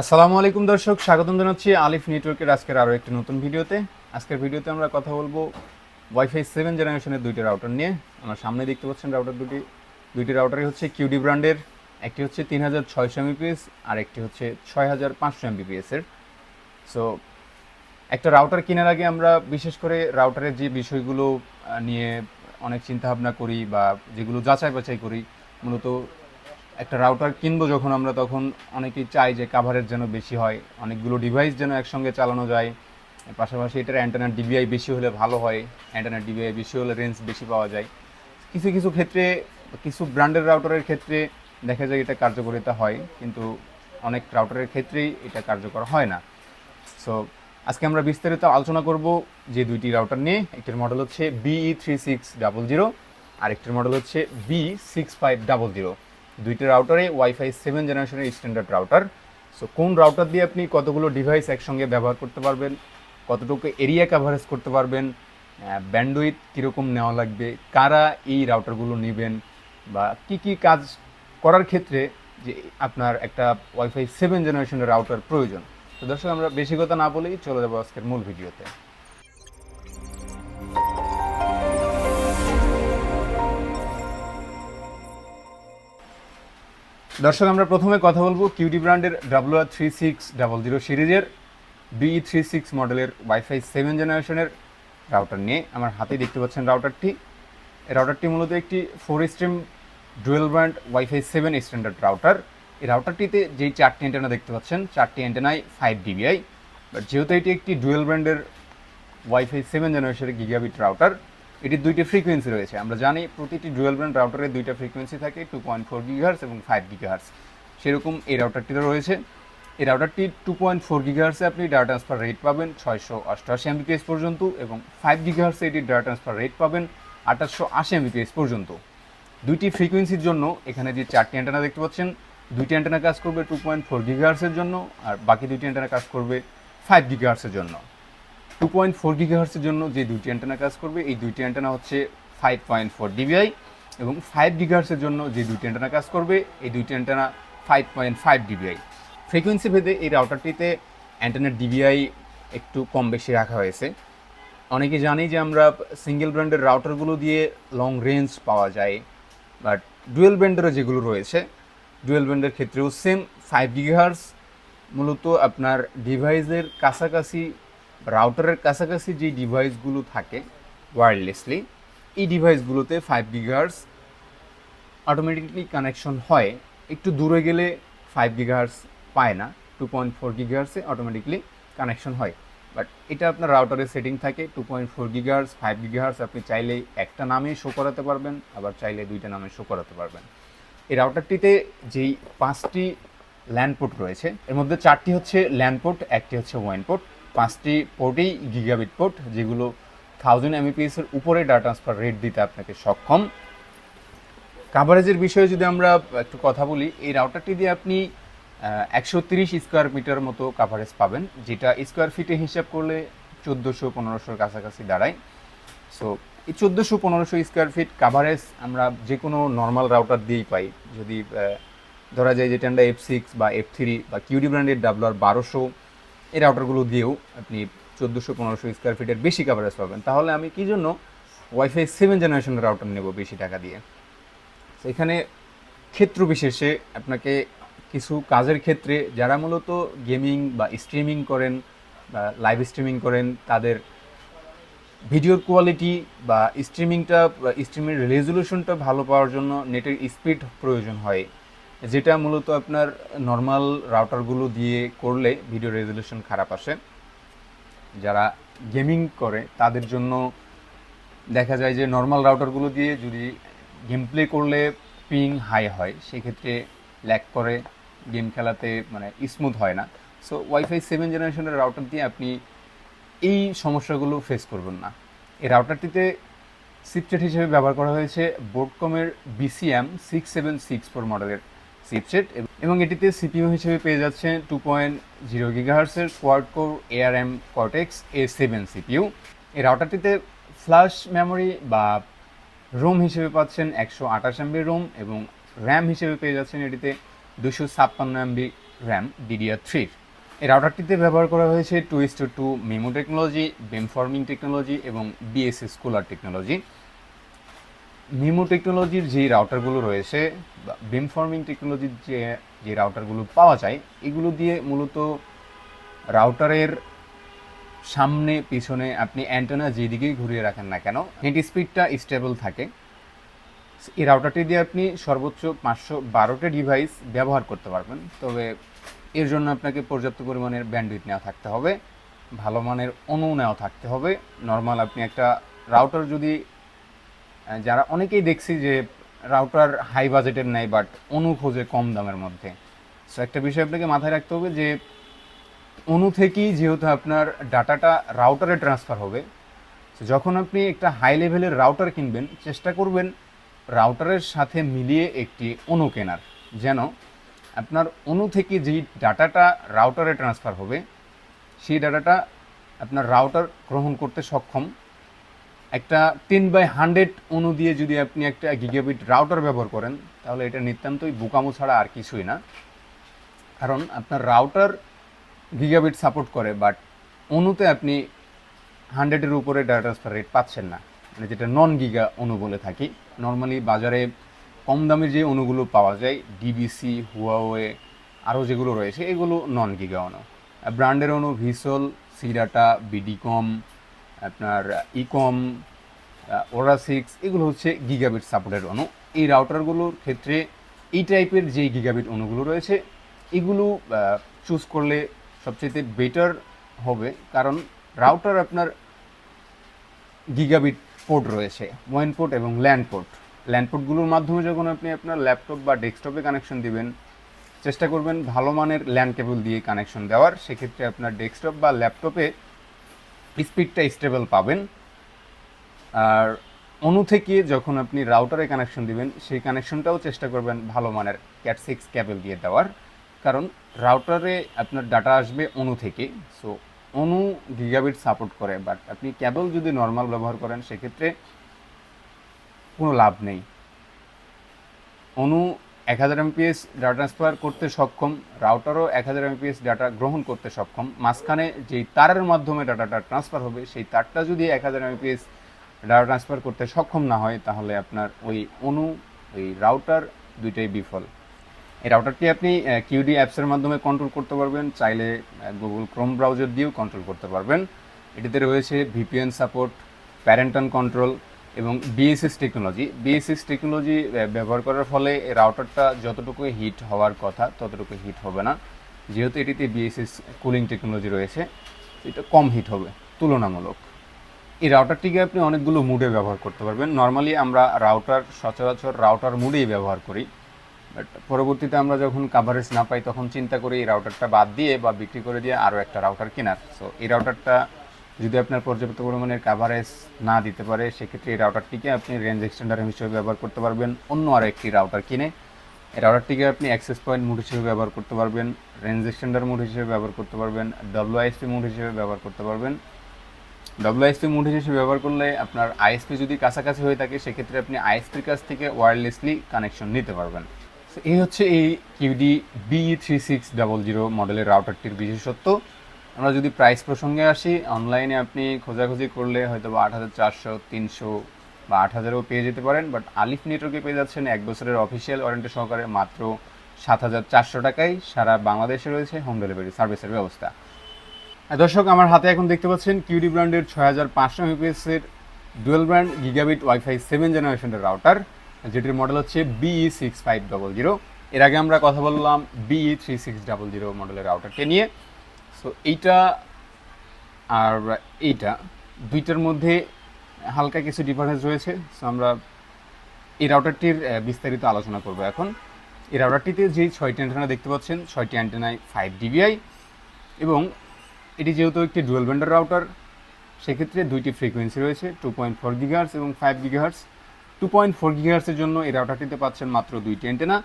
আসসালামু আলাইকুম দর্শক, স্বাগতম জানাচ্ছি আলিফ নেটওয়ার্কের আজকের আরও একটি নতুন ভিডিওতে। আজকের ভিডিওতে আমরা কথা বলব ওয়াইফাই সেভেন জেনারেশনের দুইটি রাউটার নিয়ে। আমরা সামনে দেখতে পাচ্ছেন রাউটার দুটি। দুইটি রাউটারই হচ্ছে কিউডি ব্র্যান্ডের একটি হচ্ছে তিন হাজার ছয়শো এমবিপিএস আর একটি হচ্ছে ছয় হাজার পাঁচশো এমবিপিএসের সো একটা রাউটার কেনার আগে আমরা বিশেষ করে রাউটারের যে বিষয়গুলো নিয়ে অনেক চিন্তা ভাবনা করি বা যেগুলো যাচাই বাছাই করি, মূলত একটা রাউটার কিনবো যখন আমরা, তখন অনেকেই চাই যে কাভারেজ যেন বেশি হয়। অনেকগুলো ডিভাইস যেন একসঙ্গে চালানো যায়। পাশাপাশি এটার অ্যান্টেনার ডিবিআই বেশি হলে ভালো হয়। অ্যান্টেনার ডিবিআই বেশি হলে রেঞ্জ বেশি পাওয়া যায়। কিছু কিছু ক্ষেত্রে, কিছু ব্র্যান্ডের রাউটারের ক্ষেত্রে দেখা যায় এটা কার্যকরিতা হয়, কিন্তু অনেক রাউটারের ক্ষেত্রেই এটা কার্যকর হয় না। সো আজকে আমরা বিস্তারিত আলোচনা করব যে দুইটি রাউটার নিয়ে। একটির মডেল হচ্ছে BE three six double zero আর একটির মডেল হচ্ছে B six five double zero দুইটি রাউটারে ওয়াইফাই সেভেন জেনারেশনের স্ট্যান্ডার্ড রাউটার সো কোন রাউটার দিয়ে আপনি কতগুলো ডিভাইস একসঙ্গে ব্যবহার করতে পারবেন? কতটুকু এরিয়া কাভারেজ করতে পারবেন? ব্যান্ডউইথ কীরকম নেওয়া লাগবে? কারা এই রাউটারগুলো নেবেন? বা কি কি কাজ করার ক্ষেত্রে যে আপনার একটা ওয়াইফাই সেভেন জেনারেশনের রাউটার প্রয়োজন? তো দর্শক, আমরা বেশি কথা না বলেই চলে যাব আজকের মূল ভিডিওতে। দর্শক, আমরা প্রথমে কথা বলব কিউডি ব্র্যান্ডের W R three six double zero সিরিজের বি থ্রি সিক্স মডেলের ওয়াইফাই সেভেন জেনারেশনের রাউটার নিয়ে আমার হাতে দেখতে পাচ্ছেন রাউটারটি রাউটারটি মূলত একটি four stream dual brand wifi seven standard router এই রাউটারটিতে যেই চারটি অ্যান্টেনা দেখতে পাচ্ছেন, চারটি অ্যান্টেনাই ফাইভ ডিবিআই বাট যেহেতু এটি একটি ডুয়েল ব্র্যান্ডের ওয়াইফাই সেভেন জেনারেশনের গিগাবিট রাউটার এটির দুইটি ফ্রিকোয়েন্সি রয়েছে। আমরা জানি প্রতিটি ডুয়েল ব্র্যান্ড রাউটারের দুইটা ফ্রিকোয়েন্সি থাকে টু পয়েন্ট ফোর গিগাহার্স এবং ফাইভ গিগাহার্স সেরকম এই রাউটারটিতে রয়েছে। এই রাউটারটি টু পয়েন্ট ফোর গিগাহার্সে আপনি ডাটা ট্রান্সফার রেট পাবেন, ছয়শো অষ্টআশি এমবিপিএস পর্যন্ত এবং ফাইভ গিগাহার্সে এটির ডাটা ট্রান্সফার রেট পাবেন আঠাশশো আশি এমবিপিএস পর্যন্ত। দুইটি ফ্রিকোয়েন্সির জন্য এখানে যে চারটি অ্যান্টেনা দেখতে পাচ্ছেন, দুইটি অ্যান্টেনা কাজ করবে টু পয়েন্ট ফোর গিগাহার্সের জন্য আর বাকি দুইটি অ্যান্টেনা কাজ করবে ফাইভ গিগাহার্সের জন্য। টু পয়েন্ট ফোর গিগাহার্সের জন্য যে দুইটি অ্যান্টেনা কাজ করবে, এই দুইটি অ্যান্টেনা হচ্ছে ফাইভ পয়েন্ট ফোর ডিবিআই এবং ফাইভ গিগাহার্সের জন্য যে দুইটি অ্যান্টেনা কাজ করবে, এই দুইটি antenna five point five DBI frequency ভেদে এই রাউটারটিতে অ্যান্টেনার ডিবিআই একটু কম বেশি রাখা হয়েছে। অনেকে জানি যে আমরা সিঙ্গেল ব্র্যান্ডের রাউটারগুলো দিয়ে লং রেঞ্জ পাওয়া যায় বাট ডুয়েল ব্র্যান্ডেরও যেগুলো রয়েছে ডুয়েল ব্র্যান্ডের ক্ষেত্রেও সেম ফাইভ গিগাহার্স মূলত আপনার ডিভাইসের কাছাকাছি রাউটারের কাছাকাছি যে ডিভাইসগুলো থাকে ওয়্যারলেসলি এই ডিভাইসগুলোতে ফাইভ গিগাহার্স অটোমেটিকলি কানেকশন হয়। একটু দূরে গেলে ফাইভ গিগাহার্স পায় না টু পয়েন্ট ফোর গিগাহার্সে অটোমেটিকলি কানেকশন হয়। বাট এটা আপনার রাউটারের সেটিং থাকে two point four gigahertz five gigahertz আপনি চাইলেই একটা নামে শো করাতে পারবেন, আবার চাইলে দুইটা নামে শো করাতে পারবেন। এই রাউটারটিতে যেই পাঁচটি ল্যান্ড পোর্ট রয়েছে, এর মধ্যে চারটি হচ্ছে ল্যান্ড পোর্ট একটি হচ্ছে ওয়াইন পোর্ট পাঁচটি পোর্টেই গিগাবিট পোর্ট যেগুলো থাউজেন্ড এমবিপিএস এর উপরে ডাটা ট্রান্সফার রেট দিতে আপনাকে সক্ষম। কাভারেজের বিষয়ে যদি আমরা একটু কথা বলি, এই রাউটারটি দিয়ে আপনি একশো তিরিশ স্কোয়ার মিটার মতো কাভারেজ পাবেন, যেটা স্কোয়ার ফিটে হিসাব করলে চোদ্দোশো পনেরোশোর কাছাকাছি দাঁড়ায়। সো এই চোদ্দোশো পনেরোশো স্কোয়ার ফিট কাভারেজ আমরা যে কোনো নর্মাল রাউটার দিয়েই পাই। যদি ধরা যায় যেটা আমরা এফ সিক্স বা এফ থ্রি বা কিউডি ব্র্যান্ডের ডাবলার বারোশো এই রাউটারগুলো দিয়েও আপনি চোদ্দোশো, পনেরোশো স্কোয়ার ফিটের বেশি কাভারেজ পাবেন। তাহলে আমি কী জন্য ওয়াইফাই সেভেন জেনারেশনের রাউটার নেব বেশি টাকা দিয়ে? এখানে ক্ষেত্র বিশেষে আপনাকে কিছু কাজের ক্ষেত্রে যারা মূলত গেমিং বা স্ট্রিমিং করেন বা লাইভ স্ট্রিমিং করেন, তাদের ভিডিওর কোয়ালিটি বা স্ট্রিমিংটা স্ট্রিমের রেজলিউশনটা ভালো পাওয়ার জন্য নেটের স্পিড প্রয়োজন হয়। যেটা মূলত আপনার নর্মাল রাউটারগুলো দিয়ে করলে ভিডিও রেজলিউশন খারাপ আসে। যারা গেমিং করে, তাদের জন্য দেখা যায় যে নর্মাল রাউটারগুলো দিয়ে যদি গেম প্লে করলে পিং হাই হয়, সেক্ষেত্রে ল্যাক করে গেম খেলাতে মানে স্মুথ হয় না। সো ওয়াইফাই সেভেন জেনারেশনের রাউটার দিয়ে আপনি এই সমস্যাগুলো ফেস করবেন না। এই রাউটারটিতে সিপচেট হিসেবে ব্যবহার করা হয়েছে বোর্ডকমের BCM six seven six four মডেলের চিপসেট এবং এটিতে সিপিইউ হিসেবে পেয়ে যাচ্ছে two point zero গিগাহার্সের quad core ARM cortex A seven CPU এই রাউটারটিতে ফ্ল্যাশ মেমোরি বা রোম হিসেবে পাচ্ছেন একশো আঠাশ এমবি রোম এবং র্যাম হিসেবে পেয়ে যাচ্ছেন এটিতে দুশো ছাপ্পান্ন এমবি র্যাম ডিডিআর থ্রির এই রাউটারটিতে ব্যবহার করা হয়েছে two is two two MIMO technology beamforming technology এবং বিএসএস কুলার টেকনোলজি মিমো টেকনোলজির যে রাউটারগুলো রয়েছে বিমফর্মিং টেকনোলজির যে যে রাউটারগুলো পাওয়া যায়, এগুলো দিয়ে মূলত রাউটারের সামনে, পিছনে আপনি অ্যান্টেনা যেদিকেই ঘুরিয়ে রাখেন না কেন নেট স্পিডটা স্টেবল থাকে। এই রাউটারটি দিয়ে আপনি সর্বোচ্চ পাঁচশো বারোটা ডিভাইস ব্যবহার করতে পারবেন। তবে এর জন্য আপনাকে পর্যাপ্ত পরিমাণের ব্যান্ডউইথ নেওয়া থাকতে হবে, ভালো মানের অনু নেওয়া থাকতে হবে। নর্মাল আপনি একটা রাউটার যদি যারা অনেকেই দেখছি যে রাউটার হাই বাজেটের নেয় বাট অনু খোঁজে কম দামের মধ্যে। সো একটা বিষয় আপনাকে মাথায় রাখতে হবে যে, অনু থেকেই যেহেতু আপনার ডাটাটা রাউটারে ট্রান্সফার হবে তো যখন আপনি একটা হাই লেভেলের রাউটার কিনবেন, চেষ্টা করবেন রাউটারের সাথে মিলিয়ে একটি অনু কেনার। যেন আপনার অনু থেকে যেই ডাটাটা রাউটারে ট্রান্সফার হবে, সেই ডাটাটা আপনার রাউটার গ্রহণ করতে সক্ষম। একটা টেন বাই হান্ড্রেড অনু দিয়ে যদি আপনি একটা গিগাবিট রাউটার ব্যবহার করেন, তাহলে এটা নিতান্তই বোকামো ছাড়া আর কিছুই না। কারণ আপনার রাউটার গিগাবিট সাপোর্ট করে বাট অনুতে আপনি হান্ড্রেডের উপরে ডাটা ট্রান্সফার রেট পাচ্ছেন না। মানে যেটা নন গিগা অনু বলে থাকি। নর্মালি বাজারে কম দামের যে অনুগুলো পাওয়া যায় ডিবিসি হুয়াওয়ে আরও যেগুলো রয়েছে, এগুলো নন গিগা অনু ব্র্যান্ডের অনু ভিসল সিডাটা বিডিকম আপনার ইকম ওরা সিক্স এগুলো হচ্ছে গিগাবিট সাপোর্টের অনু এই রাউটারগুলোর ক্ষেত্রে এই টাইপের যে গিগাবিট অনুগুলো রয়েছে, এগুলো চুজ করলে সবচেয়ে বেটার হবে। কারণ রাউটার আপনার গিগাবিট পোর্ট রয়েছে ওয়াইন পোর্ট এবং ল্যান্ড পোর্ট ল্যান্ড পোর্টগুলোর মাধ্যমে যখন আপনি আপনার ল্যাপটপ বা ডেস্কটপে কানেকশন দিবেন, চেষ্টা করবেন ভালো মানের ল্যান্ড কেবল দিয়ে কানেকশন দেওয়ার। সেক্ষেত্রে আপনার ডেস্কটপ বা ল্যাপটপে স্পিডটা স্টেবল পাবেন। আর অনু থেকে যখন আপনি রাউটারে কানেকশন দিবেন, সেই কানেকশনটাও চেষ্টা করবেন ভালো মানের ক্যাট সিক্স ক্যাবেল দিয়ে দেওয়ার। কারণ রাউটারে আপনার ডাটা আসবে অনু থেকে। সো, অনু গিগাবিট সাপোর্ট করে, বাট আপনি ক্যাবল যদি নর্মাল ব্যবহার করেন, সেক্ষেত্রে কোনো লাভ নেই। অনু এক হাজার এমপিএস ডাটা ট্রান্সফার করতে সক্ষম রাউটারও এক হাজার এমপিএস ডাটা গ্রহণ করতে সক্ষম, মাঝখানে যেই তারের মাধ্যমে ডাটাটা ট্রান্সফার হবে, সেই তারটা যদি এক হাজার এমপিএস ডাটা ট্রান্সফার করতে সক্ষম না হয়, তাহলে আপনার ওই অনু, ওই রাউটার দুইটাই বিফল। এই রাউটারটি আপনি কিউডি অ্যাপসের মাধ্যমে কন্ট্রোল করতে পারবেন, চাইলে গুগল ক্রোম ব্রাউজার দিয়েও কন্ট্রোল করতে পারবেন। এটিতে রয়েছে ভিপিএন সাপোর্ট প্যারেন্টন কন্ট্রোল এবং বিএসএস টেকনোলজি বিএসএস টেকনোলজি ব্যবহার করার ফলে রাউটারটা যতটুকু হিট হওয়ার কথা ততটুকু হিট হবে না। যেহেতু এটিতে বিএসএস কুলিং টেকনোলজি রয়েছে, এটা কম হিট হবে, তুলনামূলক। এই রাউটারটিকে আপনি অনেকগুলো মুডে ব্যবহার করতে পারবেন। নর্মালি আমরা রাউটার সচরাচর রাউটার মুডেই ব্যবহার করি। বাট পরবর্তীতে আমরা যখন কাভারেজ না পাই, তখন চিন্তা করি এই রাউটারটা বাদ দিয়ে বা বিক্রি করে দিয়ে আরও একটা রাউটার কেনার। সো এই রাউটারটা যদি আপনার পর্যাপ্ত পরিমাণের কাভারেজ না দিতে পারে, সেক্ষেত্রে এই রাউটারটিকে আপনি রেঞ্জ এক্সটেন্ডার হিসেবে ব্যবহার করতে পারবেন। অন্য আরও একটি রাউটার কিনে এই রাউটারটিকে আপনি অ্যাক্সেস পয়েন্ট মুড হিসেবে ব্যবহার করতে পারবেন রেঞ্জ এক্সটেন্ডার মুড হিসেবে ব্যবহার করতে পারবেন ডব্লিউআইএসপি মুড হিসেবে ব্যবহার করতে পারবেন। ডব্লিউআইএসপি মুড হিসেবে ব্যবহার করলে আপনার আইএসপি যদি কাছাকাছি হয়ে থাকে, সেক্ষেত্রে আপনি আইএসপির কাছ থেকে ওয়্যারলেসলি কানেকশন নিতে পারবেন। এই হচ্ছে এই QD B three six double zero মডেলের রাউটারটির বিশেষত্ব। আমরা যদি প্রাইস প্রসঙ্গে আসি অনলাইনে আপনি খোঁজাখুঁজি করলে হয়তো বা আট হাজার চারশো, তিনশো বা আট হাজারও পেয়ে যেতে পারেন বাট আলিফ নেটওয়ার্কে পেয়ে যাচ্ছেন এক বছরের অফিসিয়াল ওয়ারেন্টি সহকারে মাত্র সাত হাজার চারশো টাকায় সারা বাংলাদেশে রয়েছে হোম ডেলিভারি সার্ভিসের ব্যবস্থা। দর্শক, আমার হাতে এখন দেখতে পাচ্ছেন কিউডি ব্র্যান্ডের ছয় হাজার পাঁচশো এমপিএসের dual brand gigabit wifi seven জেনারেশনের রাউটার যেটির মডেল হচ্ছে BE six five double zero এর আগে আমরা কথা বললাম BE three six double zero মডেলের রাউটারকে নিয়ে। সো এইটা আর এইটা দুইটার মধ্যে হালকা কিছু ডিফারেন্স রয়েছে। সো আমরা এই রাউটারটির বিস্তারিত আলোচনা করব এখন। এই রাউটারটিতে যেই ছয়টি অ্যান্টেনা দেখতে পাচ্ছেন, ছয়টি অ্যান্টেনায় ফাইভ ডিবিআই এবং এটি যেহেতু একটি ডুয়েল ব্যান্ডার রাউটার সেক্ষেত্রে দুইটি ফ্রিকোয়েন্সি রয়েছে টু পয়েন্ট ফোর গিগার্স এবং five gigahertz two point four গিগার্সের জন্য এই রাউটারটিতে পাচ্ছেন মাত্র দুইটি অ্যান্টেনা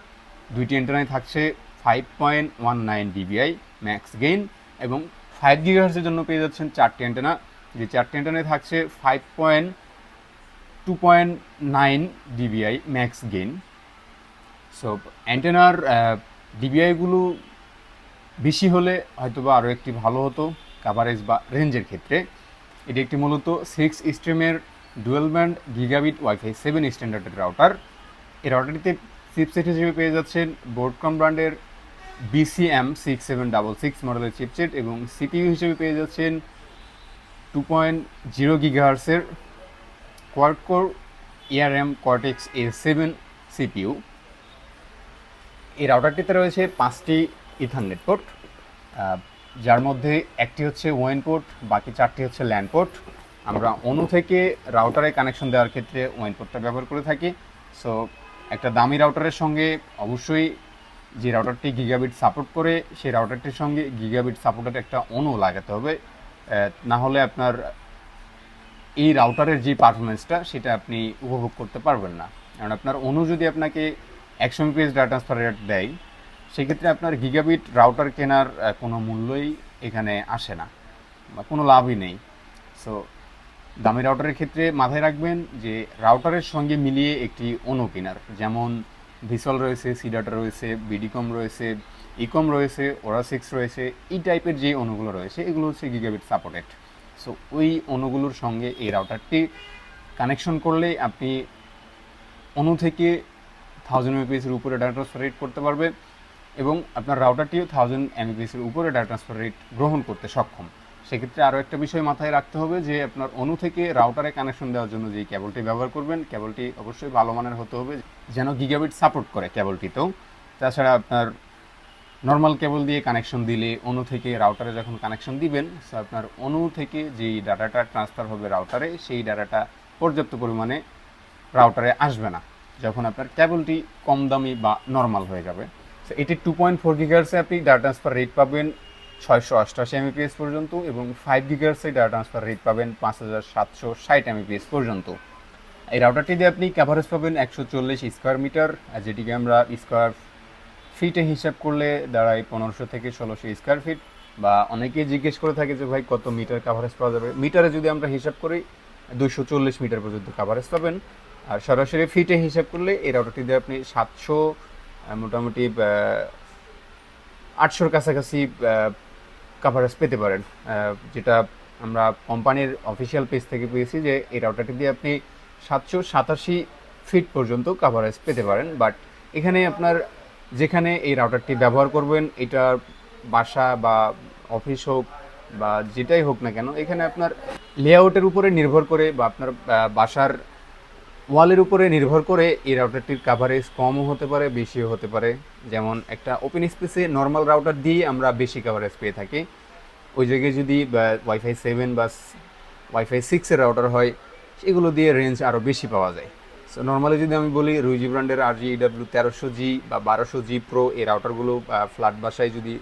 দুইটি অ্যান্টেনায় থাকছে five point one nine DBI max gain এবং ফাইভ গিগাহার্সের জন্য পেয়ে যাচ্ছেন চারটি অ্যান্টেনা যে চারটি অ্যান্টেনায় থাকছে five point two point nine DBI max gain so অ্যান্টেনার ডিবিআইগুলো বেশি হলে হয়তোবা আরও একটি ভালো হতো কাভারেজ বা রেঞ্জের ক্ষেত্রে। এটি একটি মূলত six স্ট্রিমের dual band gigabit wifi seven স্ট্যান্ডার্ডের router এই রাউটারটিতে চিপসেট হিসেবে পেয়ে যাচ্ছেন বোর্ডকম ব্র্যান্ডের BCM six seven double six মডেলের চিপসেট এবং সিপিইউ হিসেবে পেয়ে যাচ্ছেন two point zero গিগাহার্সের quad core ARM cortex A seven CPU এই রাউটারটিতে রয়েছে পাঁচটি ইথারনেট পোর্ট যার মধ্যে একটি হচ্ছে ওয়েন পোর্ট বাকি চারটি হচ্ছে ল্যান্ড পোর্ট আমরা অনু থেকে রাউটারে কানেকশন দেওয়ার ক্ষেত্রে ওয়েন পোর্টটা ব্যবহার করে থাকি। সো একটা দামি রাউটারের সঙ্গে অবশ্যই যে রাউটারটি গিগাবিট সাপোর্ট করে, সেই রাউটারটির সঙ্গে গিগাবিট সাপোর্টের একটা অনু লাগাতে হবে। না হলে আপনার এই রাউটারের যে পারফরমেন্সটা সেটা আপনি উপভোগ করতে পারবেন না। কারণ আপনার অনু যদি আপনাকে একশো এমপিএস ডাটা ট্রান্সফার রেট দেয়, সেক্ষেত্রে আপনার গিগাবিট রাউটার কেনার কোনো মূল্যই এখানে আসে না, বা কোনো লাভই নেই। সো দামি রাউটারের ক্ষেত্রে মাথায় রাখবেন যে রাউটারের সঙ্গে মিলিয়ে একটি অনু কেনার, যেমন ভিসল রয়েছে, সিডাটা রয়েছে, বিডিকম রয়েছে, ইকম রয়েছে ওরা সিক্স রয়েছে, এই টাইপের যে অনুগুলো রয়েছে, এগুলো হচ্ছে গিগাবিট সাপোর্টেড সো ওই অনুগুলোর সঙ্গে এই রাউটারটি কানেকশন করলে আপনি অনু থেকে থাউজেন্ড এমপিএসের উপরে ডাটা ট্রান্সফার রেট করতে পারবে এবং আপনার রাউটারটিও থাউজেন্ড এমবিপিএসের উপরে ডাটা ট্রান্সফার রেট গ্রহণ করতে সক্ষম। সেক্ষেত্রে আরও একটা বিষয় মাথায় রাখতে হবে যে আপনার অনু থেকে রাউটারে কানেকশন দেওয়ার জন্য যে কেবলটি ব্যবহার করবেন কেবলটি অবশ্যই ভালো মানের হতে হবে যেন গিগাবিট সাপোর্ট করে কেবলটিতেও তাছাড়া আপনার নর্মাল কেবল দিয়ে কানেকশন দিলে অনু থেকে রাউটারে যখন কানেকশন দিবেন সো আপনার অনু থেকে যেই ডাটাটা ট্রান্সফার হবে রাউটারে সেই ডাটাটা পর্যাপ্ত পরিমাণে রাউটারে আসবে না, যখন আপনার কেবলটি কম দামি বা নর্মাল হয়ে যাবে। সো এটি টু পয়েন্ট ফোর গিগার্সে আপনি ডাটা ট্রান্সফার রেট পাবেন। ছয়শো অষ্টাশি এমবিপিএস পর্যন্ত এবং ফাইভ গিগার্সে ডাটা ট্রান্সফার রেট পাবেন পাঁচ হাজার সাতশো ষাট এমবিপিএস পর্যন্ত। এই রাউটারটি দিয়ে আপনি কাভারেজ পাবেন একশো চল্লিশ স্কোয়ার মিটার যেটিকে আমরা স্কোয়ার ফিটে হিসাব করলে দাঁড়ায় পনেরোশো থেকে ষোলোশো স্কোয়ার ফিট বা অনেকেই জিজ্ঞেস করে থাকে যে, ভাই, কত মিটার কাভারেজ পাওয়া যাবে? মিটারে যদি আমরা হিসাব করি দুশো চল্লিশ মিটার পর্যন্ত কাভারেজ পাবেন। আর সরাসরি ফিটে হিসাব করলে এই রাউটারটি দিয়ে আপনি সাতশো মোটামুটি আটশোর কাছাকাছি কাভারেজ পেতে পারেন। যেটা আমরা কোম্পানির অফিসিয়াল পেজ থেকে পেয়েছি যে এই রাউটারটি দিয়ে আপনি সাতশো সাতাশি ফিট পর্যন্ত কাভারেজ পেতে পারেন। বাট এখানে আপনার যেখানে এই রাউটারটি ব্যবহার করবেন এটা বাসা বা অফিস হোক বা যেটাই হোক না কেন, এখানে আপনার লেআউটের উপরে নির্ভর করে বা আপনার বাসার ওয়ালের উপরে নির্ভর করে এই রাউটারটির কাভারেজ কমও হতে পারে, বেশিও হতে পারে। যেমন একটা ওপেন স্পেসে নর্মাল রাউটার দিয়ে আমরা বেশি কাভারেজ পেয়ে থাকি। ওই জায়গায় যদি ওয়াইফাই সেভেন বা ওয়াইফাই সিক্সের রাউটার হয় সেগুলো দিয়ে রেঞ্জ আরও বেশি পাওয়া যায়। সো নর্মালি যদি আমি বলি রুইজি ব্র্যান্ডের আর জি ইডাব্লিউ তেরোশো জি বা বারোশো জি প্রো এই রাউটারগুলো ফ্ল্যাট বাসায় যদি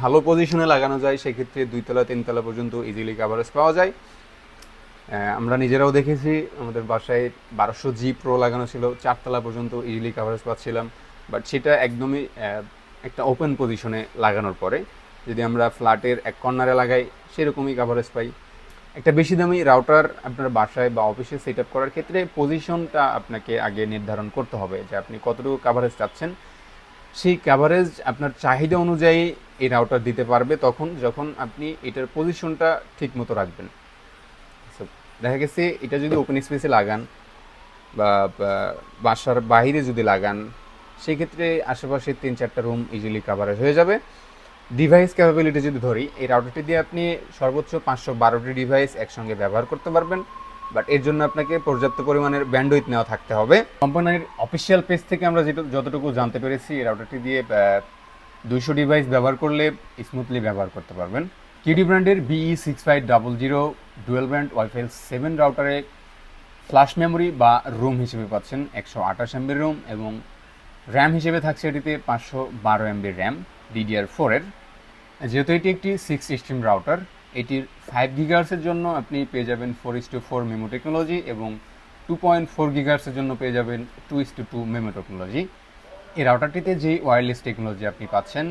ভালো পজিশনে লাগানো যায়, সেক্ষেত্রে দুইতলা তিনতলা পর্যন্ত ইজিলি কাভারেজ পাওয়া যায়। আমরা নিজেরাও দেখেছি, আমাদের বাসায় বারোশো জি প্রো লাগানো ছিল, চারতলা পর্যন্ত ইজিলি কাভারেজ পাচ্ছিলাম বাট সেটা একদমই একটা ওপেন পজিশনে লাগানোর পরে, যদি আমরা ফ্ল্যাটের এক কর্নারে লাগাই, সেরকমই কাভারেজ পাই। একটা বেশি দামি রাউটার আপনার বাসায় বা অফিসে সেট আপ করার ক্ষেত্রে পজিশনটা আপনাকে আগে নির্ধারণ করতে হবে, যে আপনি কতটুকু কাভারেজ চাচ্ছেন। সেই কাভারেজ আপনার চাহিদা অনুযায়ী এই রাউটার দিতে পারবে তখন, যখন আপনি এটার পজিশনটা ঠিক মতো রাখবেন। দেখা গেছে এটা যদি ওপেন স্পেসে লাগান বা বাসার বাইরে যদি লাগান, সেক্ষেত্রে আশেপাশে তিন চারটা রুম ইজিলি কাভারেজ হয়ে যাবে। ডিভাইস ক্যাপাবিলিটি যদি ধরি, এই রাউটারটি দিয়ে আপনি সর্বোচ্চ পাঁচশো বারোটি ডিভাইস একসঙ্গে ব্যবহার করতে পারবেন। বাট এর জন্য আপনাকে পর্যাপ্ত পরিমাণের ব্যান্ডউইথ নেওয়া থাকতে হবে। কোম্পানির অফিসিয়াল পেজ থেকে আমরা যেটা, যতটুকু জানতে পেরেছি, এই রাউটারটি দিয়ে দুইশো ডিভাইস ব্যবহার করলে স্মুথলি ব্যবহার করতে পারবেন। কিডি ব্র্যান্ডের BE six five double zero dual band wifi seven রাউটারে flash memory বা রুম হিসেবে পাচ্ছেন একশো আঠাশ এমবির রুম এবং র্যাম হিসেবে থাকছে এটিতে পাঁচশো বারো এমবির র্যাম ডিডিআর ফোরের যেহেতু এটি একটি সিক্স স্ট্রিম রাউটার এটির ফাইভ গিগার্সের জন্য আপনি পেয়ে যাবেন four x to four MIMO technology এবং টু পয়েন্ট ফোর গিগার্সের জন্য পেয়ে যাবেন two x to two MIMO technology এই রাউটারটিতে যে ওয়্যারলেস টেকনোলজি আপনি পাচ্ছেন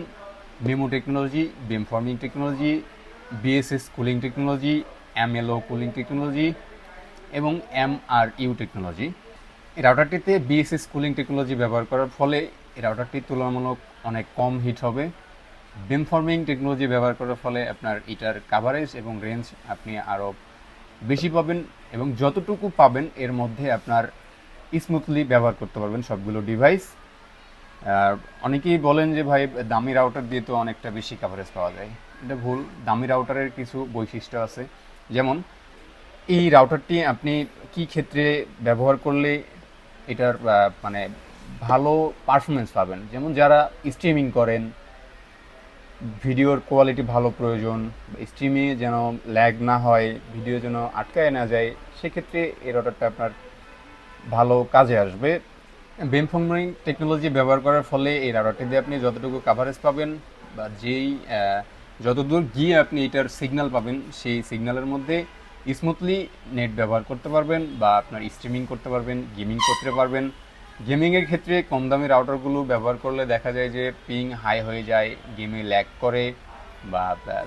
MIMO technology beam forming technology BSS colouring technology MLO colouring technology এবং এম আর ইউ টেকনোলজি এই রাউটারটিতে বিএসএস কুলিং টেকনোলজি ব্যবহার করার ফলে এই রাউটারটি তুলনামূলক অনেক কম হিট হবে। বেমফর্মিং টেকনোলজি ব্যবহার করার ফলে আপনার এটার কাভারেজ এবং রেঞ্জ আপনি আরও বেশি পাবেন এবং যতটুকু পাবেন এর মধ্যে আপনার স্মুথলি ব্যবহার করতে পারবেন সবগুলো ডিভাইস আর অনেকেই বলেন যে ভাই, দামি রাউটার দিয়ে তো অনেকটা বেশি কাভারেজ পাওয়া যায়। এটা ভুল। দামি রাউটারের কিছু বৈশিষ্ট্য আছে। যেমন, এই রাউটারটি আপনি কি ক্ষেত্রে ব্যবহার করলে এটার মানে ভালো পারফরমেন্স পাবেন? যেমন, যারা স্ট্রিমিং করেন, ভিডিওর কোয়ালিটি ভালো প্রয়োজন স্ট্রিমে যেন ল্যাগ না হয় ভিডিও যেন আটকায় না যায়, সেক্ষেত্রে এই রাউটারটা আপনার ভালো কাজে আসবে। বেমফর্মিং টেকনোলজি ব্যবহার করার ফলে এই রাউটারটি দিয়ে আপনি যতটুকু কাভারেজ পাবেন বা যেই যতদূর গিয়ে আপনি এটার সিগন্যাল পাবেন, সেই সিগন্যালের মধ্যে স্মুথলি নেট ব্যবহার করতে পারবেন বা আপনার স্ট্রিমিং করতে পারবেন গেমিং করতে পারবেন। গেমিংয়ের ক্ষেত্রে কম দামি রাউটারগুলো ব্যবহার করলে দেখা যায় যে পিং হাই হয়ে যায় গেমে ল্যাগ করে বা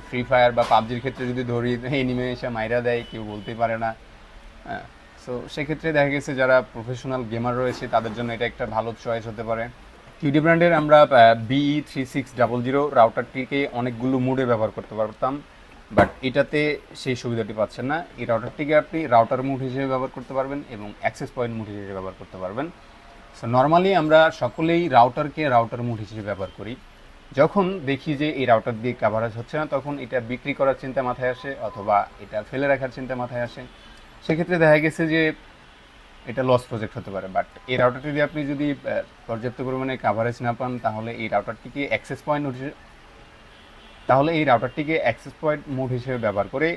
ফ্রি ফায়ার বা পাবজির ক্ষেত্রে যদি ধরি এনিমে এসে মাইরা দেয়, কেউ বলতে পারে না। সো সেক্ষেত্রে দেখা গেছে যারা প্রফেশনাল গেমার রয়েছে, তাদের জন্য এটা একটা ভালো চয়েস হতে পারে। কিউডি ব্র্যান্ডের আমরা BE three six double zero রাউটারটিকে অনেকগুলো মুডে ব্যবহার করতে পারতাম বাট এটাতে সেই সুবিধাটি পাচ্ছেন না। এই রাউটারটিকে আপনি রাউটার মুড হিসেবে ব্যবহার করতে পারবেন এবং অ্যাক্সেস পয়েন্ট মুড হিসেবে ব্যবহার করতে পারবেন। সো নর্মালি আমরা সকলেই রাউটারকে রাউটার মুড হিসেবে ব্যবহার করি। যখন দেখি যে এই রাউটার দিয়ে কাভারেজ হচ্ছে না, তখন এটা বিক্রি করার চিন্তা মাথায় আসে অথবা এটা ফেলে রাখার চিন্তা মাথায় আসে। সেক্ষেত্রে দেখা গেছে যে এটা লস প্রজেক্ট হতে পারে বাট এই রাউটারটি দিয়ে আপনি যদি পর্যাপ্ত পরিমাণে কাভারেজ না পান, তাহলে এই রাউটারটিকে অ্যাক্সেস পয়েন্ট তাহলে এই রাউটারটিকে অ্যাক্সেস পয়েন্ট মোড হিসেবে ব্যবহার করে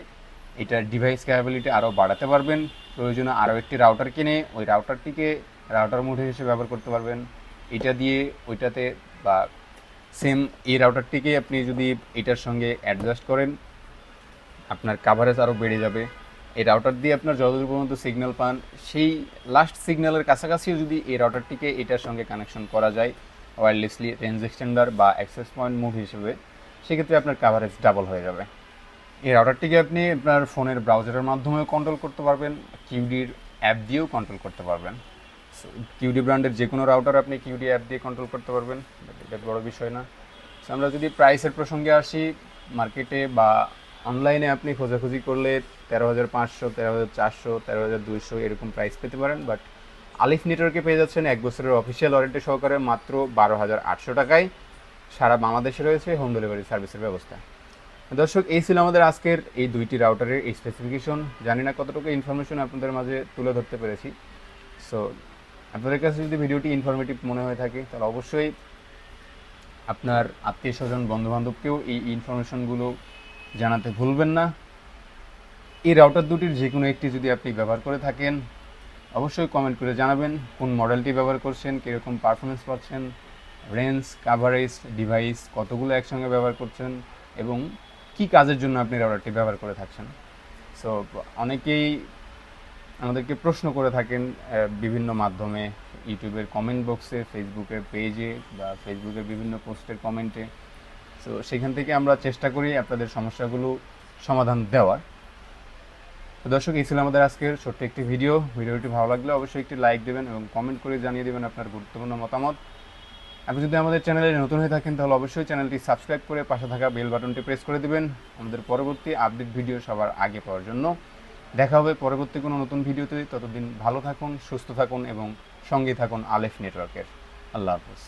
এটার ডিভাইস ক্যাপাবিলিটি আরও বাড়াতে পারবেন। প্রয়োজনে আরও একটি রাউটার কিনে ওই রাউটারটিকে রাউটার মোড হিসেবে ব্যবহার করতে পারবেন। এটা দিয়ে ওইটাতে বা সেম এই রাউটারটিকে আপনি যদি এটার সঙ্গে অ্যাডজাস্ট করেন, আপনার কাভারেজ আরও বেড়ে যাবে। এই রাউটার দিয়ে আপনার যতদূর পর্যন্ত সিগন্যাল পান, সেই লাস্ট সিগন্যালের কাছাকাছিও যদি এই রাউটারটিকে এটার সঙ্গে কানেকশন করা যায় ওয়্যারলেসলি রেঞ্জ এক্সটেন্ডার বা অ্যাক্সেস পয়েন্ট মুভ হিসেবে, সেক্ষেত্রে আপনার কাভারেজ ডাবল হয়ে যাবে। এই রাউটারটিকে আপনি আপনার ফোনের ব্রাউজারের মাধ্যমেও কন্ট্রোল করতে পারবেন কিউডির অ্যাপ দিয়েও কন্ট্রোল করতে পারবেন। কিউডি ব্র্যান্ডের যে কোনো রাউটার আপনি কিউডি অ্যাপ দিয়ে কন্ট্রোল করতে পারবেন, এটা বড় বিষয় না। আমরা যদি প্রাইসের প্রসঙ্গে আসি মার্কেটে বা অনলাইনে আপনি খোঁজাখুঁজি করলে তেরো হাজার পাঁচশো, তেরো হাজার চারশো, তেরো হাজার দুইশো এরকম প্রাইস পেতে পারেন। বাট আলিফ নেটওয়ার্কে পেয়ে যাচ্ছেন এক বছরের অফিসিয়াল ওয়ারেন্টি সহকারে মাত্র বারো হাজার আটশো টাকায়। সারা বাংলাদেশে রয়েছে হোম ডেলিভারি সার্ভিসের ব্যবস্থা। দর্শক, এই ছিল আমাদের আজকের এই দুইটি রাউটারের এই স্পেসিফিকেশন জানি না কতটুকু ইনফরমেশন আপনাদের মাঝে তুলে ধরতে পেরেছি। সো আপনাদের কাছে যদি ভিডিওটি ইনফরমেটিভ মনে হয়ে থাকে, তাহলে অবশ্যই আপনার আত্মীয় স্বজন, বন্ধুবান্ধবকেও এই ইনফরমেশনগুলো জানাতে ভুলবেন না। এই রাউটার দুটির যে কোনো একটি যদি আপনি ব্যবহার করে থাকেন, অবশ্যই কমেন্ট করে জানাবেন কোন মডেলটি ব্যবহার করছেন, কীরকম পারফরমেন্স পাচ্ছেন রেঞ্জ কাভারেজ ডিভাইস কতগুলো একসঙ্গে ব্যবহার করছেন এবং কি কাজের জন্য আপনি রাউটারটি ব্যবহার করে থাকছেন। সো অনেকেই আমাদেরকে প্রশ্ন করে থাকেন বিভিন্ন মাধ্যমে, ইউটিউবের কমেন্ট বক্সে ফেসবুকের পেজে বা ফেসবুকের বিভিন্ন পোস্টের কমেন্টে সো সেখান থেকে আমরা চেষ্টা করি আপনাদের সমস্যাগুলো সমাধান দেওয়ার। দর্শক, এই ছিল আমাদের আজকের ছোট্ট একটি ভিডিও ভিডিওটি ভালো লাগলে অবশ্যই একটি লাইক দেবেন এবং কমেন্ট করে জানিয়ে দেবেন আপনার গুরুত্বপূর্ণ মতামত। আপনি যদি আমাদের চ্যানেলে নতুন হয়ে থাকেন, তাহলে অবশ্যই চ্যানেলটি সাবস্ক্রাইব করে পাশে থাকা বেল বাটনটি প্রেস করে দিবেন আমাদের পরবর্তী আপডেট ভিডিও সবার আগে পাওয়ার জন্য। দেখা হবে পরবর্তী কোনো নতুন ভিডিওতে ততদিন ভালো থাকুন, সুস্থ থাকুন এবং সঙ্গে থাকুন আলেফ নেটওয়ার্কের। আল্লাহ হাফিজ।